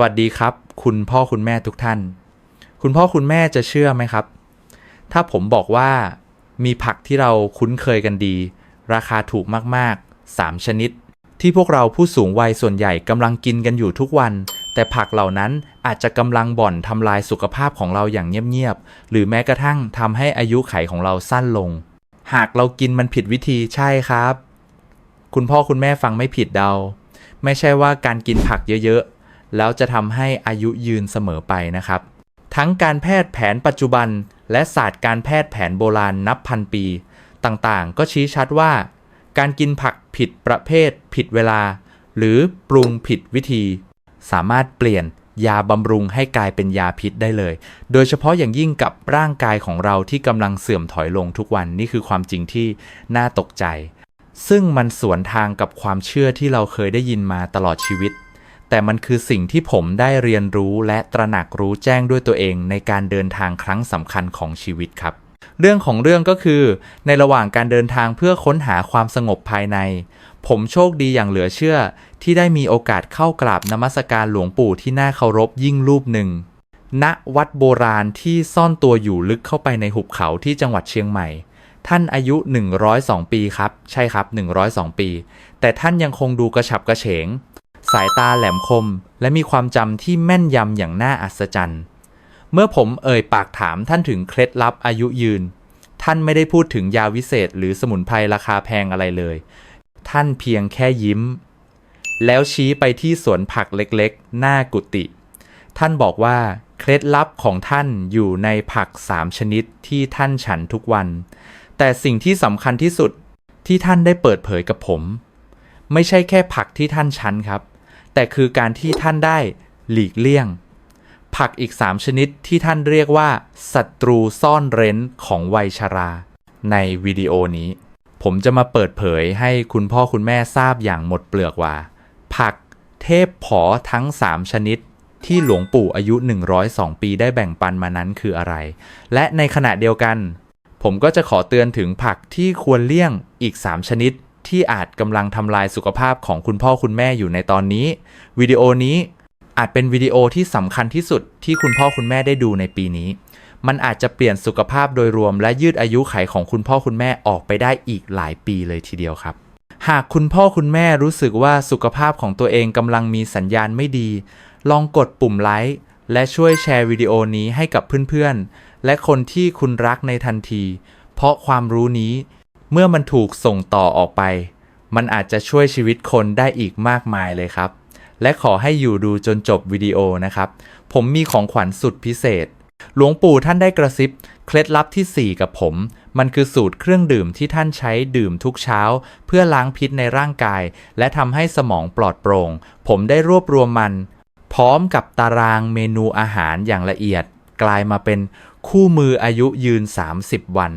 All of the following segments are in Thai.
วัสดีครับ คุณพ่อคุณแม่ทุกท่าน คุณพ่อคุณแม่จะเชื่อไหมครับ ถ้าผมบอกว่ามีผักที่เราคุ้นเคยกันดี ราคาถูกมากๆ 3 ชนิด ที่พวกเราผู้สูงวัยส่วนใหญ่กำลังกินกันอยู่ทุกวัน แต่ผักเหล่านั้นอาจจะกำลังบ่อนทำลายสุขภาพของเราอย่างเงียบๆหรือแม้กระทั่งทำให้อายุไขของเราสั้นลง หากเรากินมันผิดวิธีใช่ครับ คุณพ่อคุณแม่ฟังไม่ผิดเดา ไม่ใช่ว่าการกินผักเยอะๆ แล้วจะทำให้อายุยืนเสมอไปนะครับ ทั้งการแพทย์แผนปัจจุบัน และศาสตร์การแพทย์แผนโบราณนับพันปี ต่างๆ ก็ชี้ชัดว่า การกินผักผิดประเภท ผิดเวลา หรือปรุงผิดวิธี สามารถเปลี่ยนยาบำรุงให้กลายเป็นยาพิษได้เลย โดยเฉพาะอย่างยิ่งกับร่างกายของเราที่กำลังเสื่อมถอยลงทุกวันนี่คือความจริงที่น่าตกใจ ซึ่งมันสวนทางกับความเชื่อที่เราเคยได้ยินมาตลอดชีวิต แต่มันคือสิ่งที่ผมได้เรียนรู้และตระหนักรู้แจ้งด้วยตัวเองในการเดินทางครั้งสำคัญของชีวิตครับ เรื่องของเรื่องก็คือ ในระหว่างการเดินทางเพื่อค้นหาความสงบภายใน ผมโชคดีอย่างเหลือเชื่อ ที่ได้มีโอกาสเข้ากราบนมัสการหลวงปู่ที่น่าเคารพยิ่งรูปหนึ่งณวัดโบราณที่ซ่อนตัวอยู่ลึกเข้าไปในหุบเขาที่จังหวัดเชียงใหม่ ท่านอายุ 102 ปีครับ ใช่ครับ 102 ปี แต่ท่านยังคงดูกระฉับกระเฉง สายตาแหลมคม และมีความจำที่แม่นยำอย่างน่าอัศจรรย์ เมื่อผมเอ่ยปากถามท่านถึงเคล็ดลับอายุยืน ท่านไม่ได้พูดถึงยาวิเศษหรือสมุนไพรราคาแพงอะไรเลย ท่านเพียงแค่ยิ้ม แล้วชี้ไปที่สวนผักเล็กๆ หน้ากุฏิท่านบอกว่าเคล็ดลับของท่านอยู่ในผักสามชนิดที่ท่านฉันทุกวัน แต่สิ่งที่สำคัญที่สุดที่ท่านได้เปิดเผยกับผม ไม่ใช่แค่ผักที่ท่านฉันครับ แต่คือการที่ท่านได้หลีกเลี่ยง ผักอีก 3 ชนิดที่ท่านเรียกว่าศัตรูซ่อนเร้นของวัยชรา ในวิดีโอนี้ ผมจะมาเปิดเผยให้คุณพ่อคุณแม่ทราบอย่างหมดเปลือกว่า ผักเทพผอทั้ง 3 ชนิดที่หลวงปู่อายุ 102 ปีได้แบ่งปันมานั้นคืออะไร และในขณะเดียวกัน ผมก็จะขอเตือนถึงผักที่ควรเลี่ยงอีก 3 ชนิด ที่อาจกำลังทำลายสุขภาพของคุณพ่อคุณแม่อยู่ในตอนนี้วิดีโอนี้อาจเป็นวิดีโอที่สำคัญที่สุดที่คุณพ่อคุณแม่ได้ดูในปีนี้ มันอาจจะเปลี่ยนสุขภาพโดยรวม และยืดอายุไขของคุณพ่อคุณแม่ออกไปได้อีกหลายปีเลยทีเดียวครับ หากคุณพ่อคุณแม่รู้สึกว่าสุขภาพของตัวเองกำลังมีสัญญาณไม่ดี ลองกดปุ่มไลค์และช่วยแชร์วิดีโอนี้ให้กับเพื่อนๆ และคนที่คุณรักในทันที เพราะความรู้นี้ เมื่อมันถูกส่งต่อออกไป มันอาจจะช่วยชีวิตคนได้อีกมากมายเลยครับ และขอให้อยู่ดูจนจบวิดีโอนะครับ ผมมีของขวัญสุดพิเศษ หลวงปู่ท่านได้กระซิบ เคล็ดลับที่ 4 กับผม มันคือสูตรเครื่องดื่มที่ท่านใช้ดื่มทุกเช้า เพื่อล้างพิษในร่างกาย และทำให้สมองปลอดโปร่ง ผมได้รวบรวมมัน พร้อมกับตารางเมนูอาหารอย่างละเอียด กลายมาเป็นคู่มืออายุยืน 30 วัน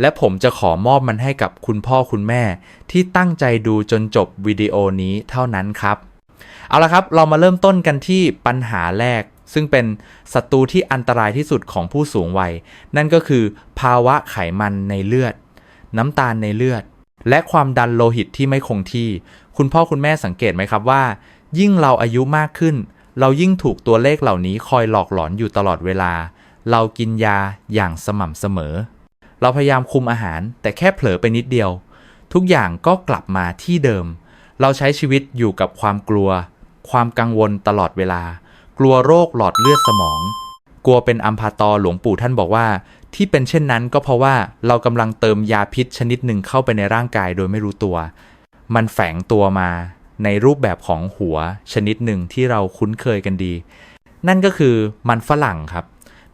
และผมจะขอมอบมันให้กับคุณพ่อคุณแม่ ที่ตั้งใจดูจนจบวิดีโอนี้เท่านั้นครับ เอาละครับเรามาเริ่มต้นกันที่ปัญหาแรก ซึ่งเป็นศัตรูที่อันตรายที่สุดของผู้สูงวัย นั่นก็คือ ภาวะไขมันในเลือด น้ำตาลในเลือด และความดันโลหิตที่ไม่คงที่ คุณพ่อคุณแม่สังเกตไหมครับว่า ยิ่งเราอายุมากขึ้น เรายิ่งถูกตัวเลขเหล่านี้คอยหลอกหลอนอยู่ตลอดเวลา เรากินยาอย่างสม่ำเสมอ เราพยายามคุมอาหาร แต่แค่เผลอไปนิดเดียว ทุกอย่างก็กลับมาที่เดิม เราใช้ชีวิตอยู่กับความกลัว ความกังวลตลอดเวลา กลัวโรคหลอดเลือดสมอง กลัวเป็นอัมพาตอหลวงปู่ท่านบอกว่า ที่เป็นเช่นนั้นก็เพราะว่าเรากำลังเติมยาพิษชนิดหนึ่งเข้าไปในร่างกายโดยไม่รู้ตัว มันแฝงตัวมาในรูปแบบของหัวชนิดหนึ่งที่เราคุ้นเคยกันดี นั่นก็คือมันฝรั่งครับ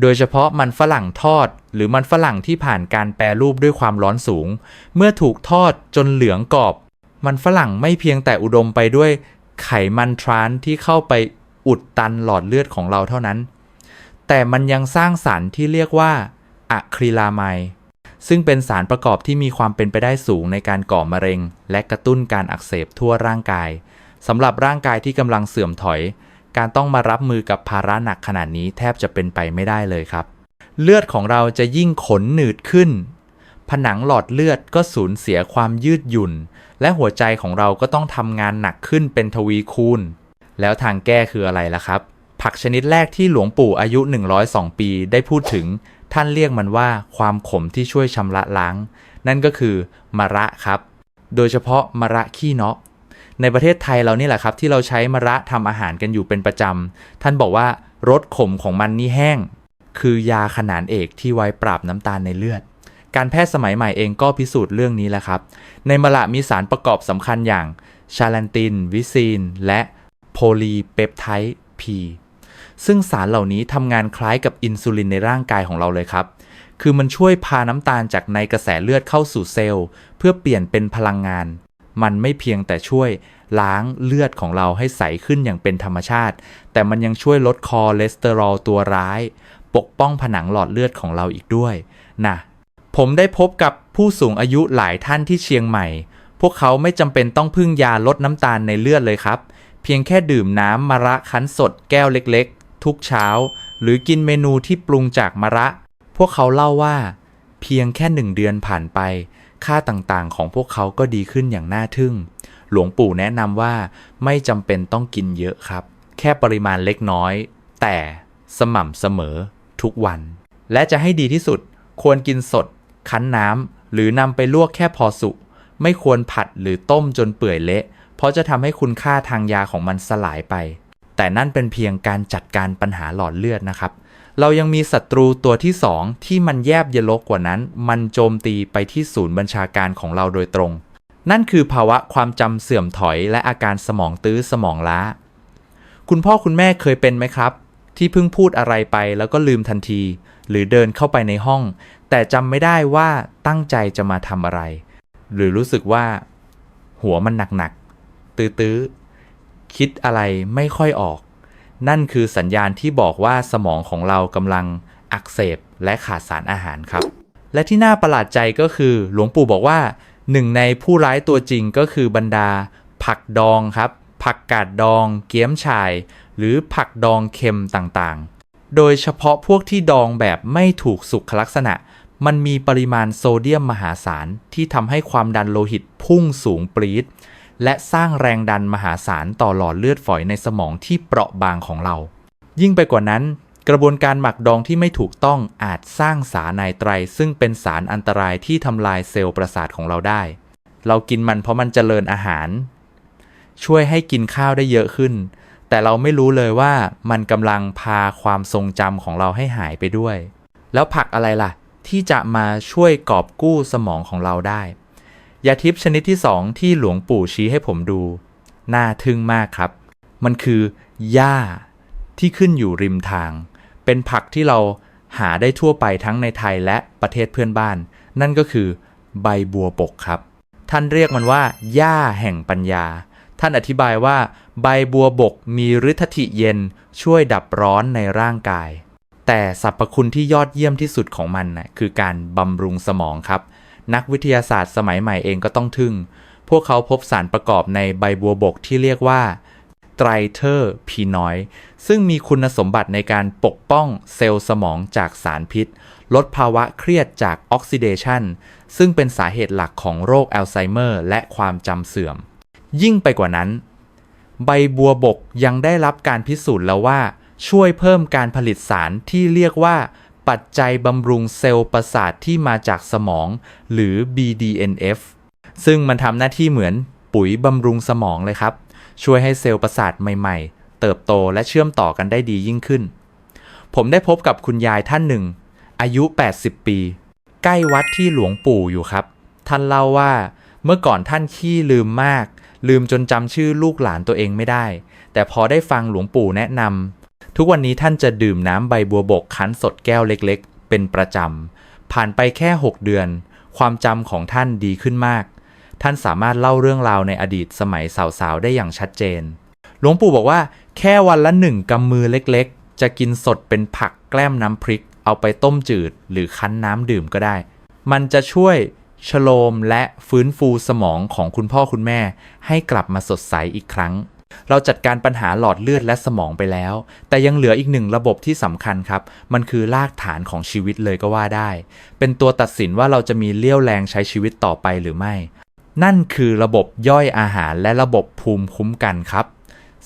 โดยเฉพาะมันฝรั่งทอด หรือมันฝรั่งที่ผ่านการแปรรูปด้วยความร้อนสูง เมื่อถูกทอดจนเหลืองกรอบ มันฝรั่งไม่เพียงแต่อุดมไปด้วยไขมันทรานส์ที่เข้าไปอุดตันหลอดเลือดของเราเท่านั้น แต่มันยังสร้างสารที่เรียกว่าอะคริลามด์ซึ่งเป็นสารประกอบที่มีความเป็นไปได้สูงในการก่อมะเร็ง และกระตุ้นการอักเสบทั่วร่างกายสำหรับร่างกายที่กำลังเสื่อมถอย การต้องมารับมือกับภาระหนักขนาดนี้แทบจะเป็นไปไม่ได้เลยครับ เลือดของเราจะยิ่งขนหนืดขึ้น ผนังหลอดเลือดก็สูญเสียความยืดหยุ่น และหัวใจของเราก็ต้องทำงานหนักขึ้นเป็นทวีคูณ แล้วทางแก้คืออะไรล่ะครับ ผักชนิดแรกที่หลวงปู่อายุ 102 ปีได้พูดถึง ท่านเรียกมันว่าความขมที่ช่วยชำระล้าง นั่นก็คือมะระครับ โดยเฉพาะมะระขี้เนาะ ในประเทศไทยเรานี่แหละครับ ที่เราใช้มะระทำอาหารกันอยู่เป็นประจำ ท่านบอกว่ารสขมของมันนี่แห้ง คือยาขนานเอกที่ไว้ปราบน้ำตาลในเลือด การแพทย์สมัยใหม่เองก็พิสูจน์เรื่องนี้แหละครับ ในมะระมีสารประกอบสำคัญอย่างชาลันติน วิซีน และโพลีเปปไทด์ P ซึ่งสารเหล่านี้ทำงานคล้ายกับอินซูลินในร่างกายของเราเลยครับ คือมันช่วยพาน้ำตาลจากในกระแสเลือดเข้าสู่เซลล์ เพื่อเปลี่ยนเป็นพลังงาน มันไม่เพียงแต่ช่วยล้างเลือดของเราให้ใสขึ้นอย่างเป็นธรรมชาติ แต่มันยังช่วยลดคอเลสเตอรอลตัวร้าย ปกป้องผนังหลอดเลือดของเราอีกด้วยนะผมได้พบกับผู้สูงอายุหลายท่านที่เชียงใหม่ พวกเขาไม่จำเป็นต้องพึ่งยาลดน้ำตาลในเลือดเลยครับ เพียงแค่ดื่มน้ำมะระคั้นสดแก้วเล็กๆ ทุกเช้า หรือกินเมนูที่ปรุงจากมะระ พวกเขาเล่าว่า เพียงแค่หนึ่งเดือนผ่านไป ค่าต่างๆ ของพวกเขาก็ดีขึ้นอย่างน่าทึ่ง หลวงปู่แนะนำว่าไม่จำเป็นต้องกินเยอะครับ แค่ปริมาณเล็กน้อย แต่สม่ำเสมอทุกวัน และจะให้ดีที่สุด ควรกินสด คั้นน้ำหรือนำไปลวกแค่พอสุกไม่ควรผัดหรือต้มจนเปื่อยเละ เพราะจะทำให้คุณค่าทางยาของมันสลายไป แต่นั่นเป็นเพียงการจัดการปัญหาหลอดเลือดนะครับ เรายังมีศัตรูตัวที่สองที่มันแยบเยลกกว่านั้น มันโจมตีไปที่ศูนย์บัญชาการของเราโดยตรง นั่นคือภาวะความจำเสื่อมถอยและอาการสมองตื้อสมองล้า คุณพ่อคุณแม่เคยเป็นไหมครับ ที่เพิ่งพูดอะไรไปแล้วก็ลืมทันที หรือเดินเข้าไปในห้อง แต่จำไม่ได้ว่าตั้งใจจะมาทำอะไร หรือรู้สึกว่า หัวมันหนักๆตื้อๆคิดอะไรไม่ค่อยออก นั่นคือสัญญาณที่บอกว่าสมองของเรากำลังอักเสบและขาดสารอาหารครับ และที่น่าประหลาดใจก็คือ หลวงปู่บอกว่าหนึ่งในผู้ร้ายตัวจริงก็คือบรรดา ผักดองครับ ผักกาดดอง เกี๊ยมฉ่าย หรือผักดองเค็มต่างๆ โดยเฉพาะพวกที่ดองแบบไม่ถูกสุขลักษณะ มันมีปริมาณโซเดียมมหาศาลที่ทำให้ความดันโลหิตพุ่งสูงปรี๊ด และสร้างแรงดันมหาศาลต่อหลอดเลือดฝอยในสมองที่เปราะบางของเรา ยิ่งไปกว่านั้น กระบวนการหมักดองที่ไม่ถูกต้องอาจสร้างสารไนไตร ซึ่งเป็นสารอันตรายที่ทำลายเซลล์ประสาทของเราได้ เรากินมันเพราะมันเจริญอาหาร ช่วยให้กินข้าวได้เยอะขึ้น แต่เราไม่รู้เลยว่ามันกำลังพาความทรงจำของเราให้หายไปด้วย แล้วผักอะไรล่ะ ที่จะมาช่วยกอบกู้สมองของเราได้ ยาทิพย์ชนิดที่สองที่หลวงปู่ชี้ให้ผมดู น่าทึ่งมากครับ มันคือหญ้าที่ขึ้นอยู่ริมทาง เป็นผักที่เราหาได้ทั่วไปทั้งในไทยและประเทศเพื่อนบ้าน นั่นก็คือใบบัวบกครับ ท่านเรียกมันว่าหญ้าแห่งปัญญา ท่านอธิบายว่า ใบบัวบกมีฤทธิเย็นช่วยดับร้อนในร่างกาย แต่สรรพคุณที่ยอดเยี่ยมที่สุดของมันนะคือการบำรุงสมองครับ นักวิทยาศาสตร์สมัยใหม่เองก็ต้องทึ่ง พวกเขาพบสารประกอบในใบบัวบกที่เรียกว่าไตรเทอร์พีนอยซึ่งมีคุณสมบัติในการปกป้องเซลล์สมองจากสารพิษ ลดภาวะเครียดจากออกซิเดชันซึ่งเป็นสาเหตุหลักของโรคอัลไซเมอร์ และความจำเสื่อม ยิ่งไปกว่านั้น ใบบัวบกยังได้รับการพิสูจน์แล้วว่า ช่วยเพิ่มการผลิตสารที่เรียกว่า ปัจจัยบำรุงเซลล์ประสาทที่มาจากสมอง หรือ BDNF ซึ่งมันทำหน้าที่เหมือนปุ๋ยบำรุงสมองเลยครับ ช่วยให้เซลล์ประสาทใหม่ๆ เติบโตและเชื่อมต่อกันได้ดียิ่งขึ้น ผมได้พบกับคุณยายท่านหนึ่ง อายุ 80 ปี ใกล้วัดที่หลวงปู่อยู่ครับ ท่านเล่าว่าเมื่อก่อนท่านขี้ลืมมาก ลืมจนจำชื่อลูกหลานตัวเองไม่ได้ แต่พอได้ฟังหลวงปู่แนะนำ ทุกวันนี้ท่านจะดื่มน้ำใบบัวบกคั้นสดแก้วเล็กๆ เป็นประจำ ผ่านไปแค่ 6 เดือน ความจำของท่านดีขึ้นมาก ท่านสามารถเล่าเรื่องราวในอดีตสมัยสาวๆ ได้อย่างชัดเจน หลวงปู่บอกว่า แค่วันละหนึ่งกำมือเล็กๆ จะกินสดเป็นผักแกล้มน้ำพริก เอาไปต้มจืด หรือคั้นน้ำดื่มก็ได้ มันจะช่วยชโลมและฟื้นฟูสมองของคุณพ่อคุณแม่ ให้กลับมาสดใสอีกครั้ง เราจัดการปัญหาหลอดเลือดและสมองไปแล้ว แต่ยังเหลืออีกหนึ่งระบบที่สำคัญครับ มันคือรากฐานของชีวิตเลยก็ว่าได้ เป็นตัวตัดสินว่าเราจะมีเลี้ยวแรงใช้ชีวิตต่อไปหรือไม่ นั่นคือระบบย่อยอาหารและระบบภูมิคุ้มกันครับ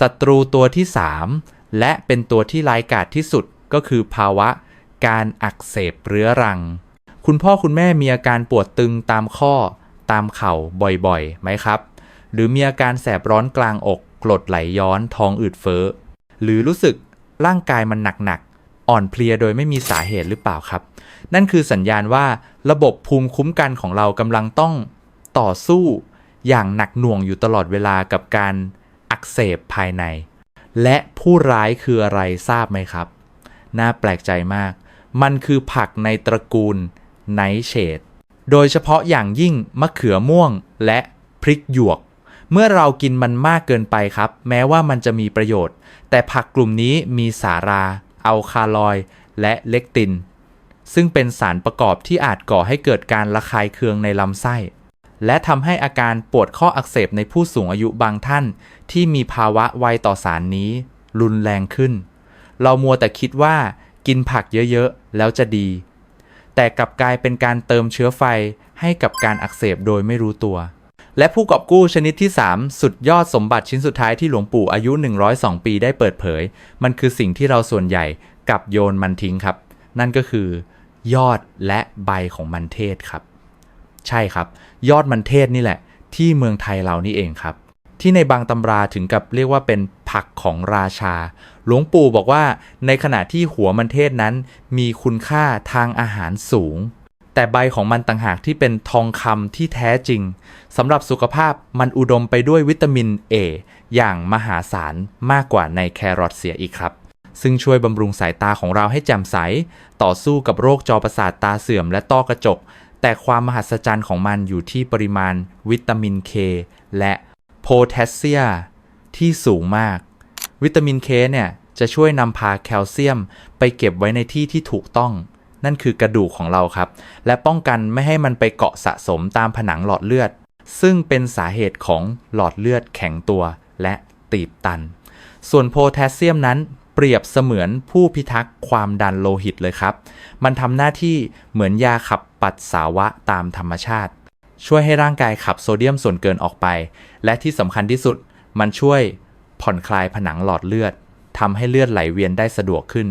ศัตรูตัวที่ 3 และเป็นตัวที่ร้ายกาจที่สุดก็คือภาวะ การอักเสบเรื้อรัง คุณพ่อคุณแม่มีอาการปวดตึงตามข้อ ตามเข่าบ่อยๆไหมครับ หรือมีอาการแสบร้อนกลางอก กรดไหลย้อนท้องอืดเฟ้อ หรือรู้สึกร่างกายมันหนักๆ อ่อนเพลียโดยไม่มีสาเหตุหรือเปล่าครับ นั่นคือสัญญาณว่าระบบภูมิคุ้มกันของเรากำลังต้องต่อสู้อย่างหนักหน่วงอยู่ตลอดเวลากับการอักเสบภายใน และผู้ร้ายคืออะไรทราบไหมครับ น่าแปลกใจมาก มันคือผักในตระกูลไนเชดโดยเฉพาะอย่างยิ่งมะเขือม่วงและพริกหยวก เมื่อเรากินมันมากเกินไปครับ แม้ว่ามันจะมีประโยชน์ แต่ผักกลุ่มนี้มีสารา อัลคาลอยและเลกติน ซึ่งเป็นสารประกอบที่อาจก่อให้เกิดการระคายเคืองในลำไส้ และทำให้อาการปวดข้ออักเสบในผู้สูงอายุบางท่าน ที่มีภาวะไวต่อสารนี้ รุนแรงขึ้น เรามัวแต่คิดว่ากินผักเยอะๆ แล้วจะดี แต่กลับกลายเป็นการเติมเชื้อไฟให้กับการอักเสบโดยไม่รู้ตัว และผู้กอบกู้ชนิดที่ 3 สุดยอดสมบัติชิ้นสุดท้ายที่หลวงปู่อายุ 102 ปีได้เปิดเผย มันคือสิ่งที่เราส่วนใหญ่กับโยนมันทิ้งครับ นั่นก็คือยอดและใบของมันเทศครับ ใช่ครับ ยอดมันเทศนี่แหละ ที่เมืองไทยเรานี่เองครับ ที่ในบางตำราถึงกับเรียกว่าเป็นผักของราชา หลวงปู่บอกว่าในขณะที่หัวมันเทศนั้น มีคุณค่าทางอาหารสูง แต่ใบของมันต่างหากที่เป็นทองคำที่แท้จริงสำหรับสุขภาพมันอุดมไปด้วยวิตามิน A อย่างมหาศาลมากกว่าในแครอทเสียอีกครับ ซึ่งช่วยบำรุงสายตาของเราให้แจ่มใส ต่อสู้กับโรคจอประสาทตาเสื่อมและต้อกระจก แต่ความมหัศจรรย์ของมันอยู่ที่ปริมาณวิตามิน K และโพแทสเซียมที่สูงมาก วิตามิน K เนี่ยจะช่วยนำพาแคลเซียมไปเก็บไว้ในที่ที่ถูกต้อง นั่นคือกระดูกของเราครับ และป้องกันไม่ให้มันไปเกาะสะสมตามผนังหลอดเลือด ซึ่งเป็นสาเหตุของหลอดเลือดแข็งตัวและตีบตัน ส่วนโพแทสเซียมนั้นเปรียบเสมือนผู้พิทักษ์ความดันโลหิตเลยครับ มันทำหน้าที่เหมือนยาขับปัสสาวะตามธรรมชาติ ช่วยให้ร่างกายขับโซเดียมส่วนเกินออกไป และที่สำคัญที่สุดมันช่วยผ่อนคลายผนังหลอดเลือดทำให้เลือดไหลเวียนได้สะดวกขึ้น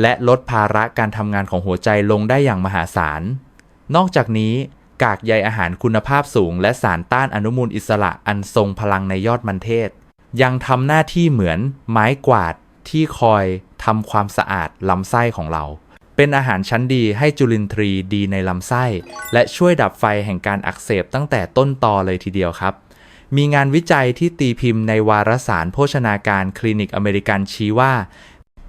และลดภาระการทำงานของหัวใจลงได้อย่างมหาศาล นอกจากนี้กากใยอาหารคุณภาพสูง และสารต้านอนุมูลอิสระอันทรงพลังในยอดมันเทศ ยังทำหน้าที่เหมือนไม้กวาดที่คอยทำความสะอาดลำไส้ของเรา เป็นอาหารชั้นดีให้จุลินทรีย์ดีในลำไส้ และช่วยดับไฟแห่งการอักเสบตั้งแต่ต้นตอเลยทีเดียวครับ มีงานวิจัยที่ตีพิมพ์ในวารสารโภชนาการคลินิกอเมริกันชี้ว่า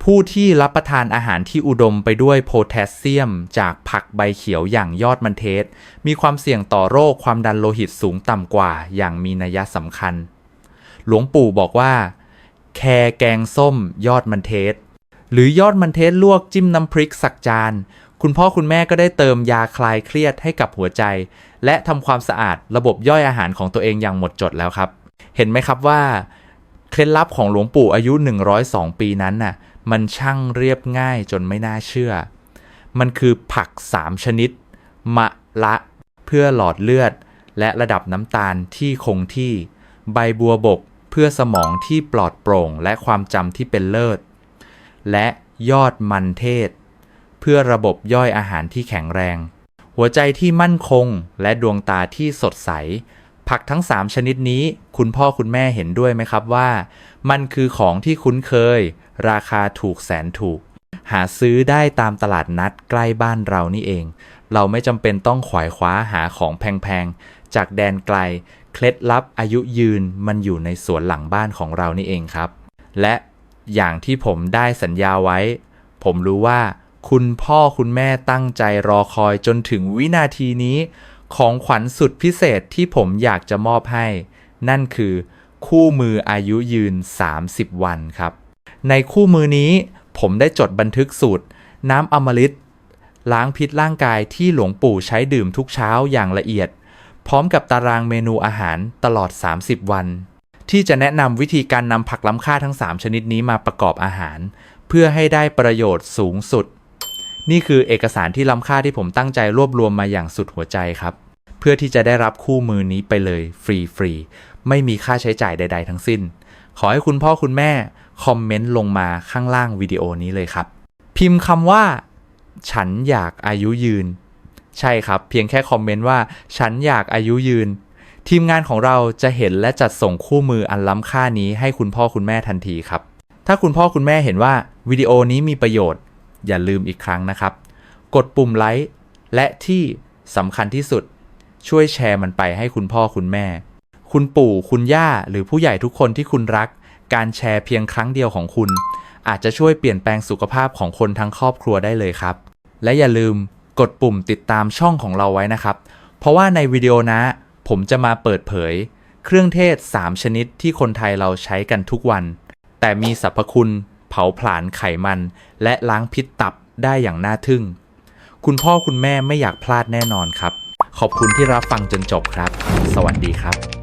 ผู้ที่รับประทานอาหารที่อุดมไปด้วยโพแทสเซียม จากผักใบเขียวอย่างยอดมันเทศ มีความเสี่ยงต่อโรคความดันโลหิตสูงต่ำกว่า อย่างมีนัยสำคัญ หลวงปู่บอกว่า แครแกงส้มยอดมันเทศ หรือยอดมันเทศลวกจิ้มน้ำพริกสักจาน คุณพ่อคุณแม่ก็ได้เติมยาคลายเครียดให้กับหัวใจ และทำความสะอาดระบบย่อยอาหารของตัวเองอย่างหมดจดแล้วครับ เห็นไหมครับว่า เคล็ดลับของหลวงปู่อายุ 102 ปีนั้นน่ะ มันช่างเรียบง่ายจนไม่น่าเชื่อ มันคือผัก 3 ชนิด มะละเพื่อหลอดเลือด และระดับน้ำตาลที่คงที่ ใบบัวบกเพื่อสมองที่ปลอดโปร่งและความจำที่เป็นเลิศ และยอดมันเทศ เพื่อระบบย่อยอาหารที่แข็งแรง หัวใจที่มั่นคงและดวงตาที่สดใส ผักทั้ง 3 ชนิดนี้ คุณพ่อคุณแม่เห็นด้วยไหมครับว่า มันคือของที่คุ้นเคย ราคาถูกแสนถูก หาซื้อได้ตามตลาดนัดใกล้บ้านเรานี่เอง เราไม่จำเป็นต้องขวายคว้าหาของแพงๆ จากแดนไกล เคล็ดลับอายุยืนมันอยู่ในสวนหลังบ้านของเรานี่เองครับ และอย่างที่ผมได้สัญญาไว้ ผมรู้ว่าคุณพ่อคุณแม่ตั้งใจรอคอยจนถึงวินาทีนี้ ของขวัญสุดพิเศษที่ผมอยากจะมอบให้ นั่นคือคู่มืออายุยืน 30 วันครับ ในคู่มือนี้ผมได้จดบันทึกสูตร น้ำอมฤตล้างพิษร่างกายที่หลวงปู่ใช้ดื่มทุกเช้าอย่างละเอียด พร้อมกับตารางเมนูอาหารตลอด 30 วัน ที่จะแนะนำวิธีการนำผักล้ำค่าทั้ง 3 ชนิดนี้มาประกอบอาหาร เพื่อให้ได้ประโยชน์สูงสุด นี่คือเอกสารที่ล้ำค่าที่ผมตั้งใจรวบรวมมาอย่างสุดหัวใจครับ เพื่อที่จะได้รับคู่มือนี้ไปเลยฟรีๆไม่มีค่าใช้จ่ายใด ๆ ทั้งสิ้น ขอให้คุณพ่อคุณแม่ คอมเมนต์ลงมาข้างล่างวิดีโอนี้เลยครับ พิมพ์คำว่า ฉันอยากอายุยืน ใช่ครับ เพียงแค่คอมเมนต์ว่า ฉันอยากอายุยืน ทีมงานของเราจะเห็นและจัดส่งคู่มืออันล้ำค่านี้ให้คุณพ่อคุณแม่ทันทีครับ ถ้าคุณพ่อคุณแม่เห็นว่าวิดีโอนี้มีประโยชน์ อย่าลืมอีกครั้งนะครับ กดปุ่มไลค์และที่สำคัญที่สุด ช่วยแชร์มันไปให้คุณพ่อคุณแม่ คุณปู่คุณย่าหรือผู้ใหญ่ทุกคนที่คุณรัก การแชร์เพียงครั้งเดียวของคุณ อาจจะช่วยเปลี่ยนแปลงสุขภาพของคนทั้งครอบครัวได้เลยครับ และอย่าลืมกดปุ่มติดตามช่องของเราไว้นะครับ เพราะว่าในวิดีโอนะ ผมจะมาเปิดเผย เครื่องเทศ 3 ชนิดที่คนไทยเราใช้กันทุกวัน แต่มีสรรพคุณ เผาผลาญไขมัน และล้างพิษตับได้อย่างน่าทึ่ง คุณพ่อคุณแม่ไม่อยากพลาดแน่นอนครับ ขอบคุณที่รับฟังจนจบครับ สวัสดีครับ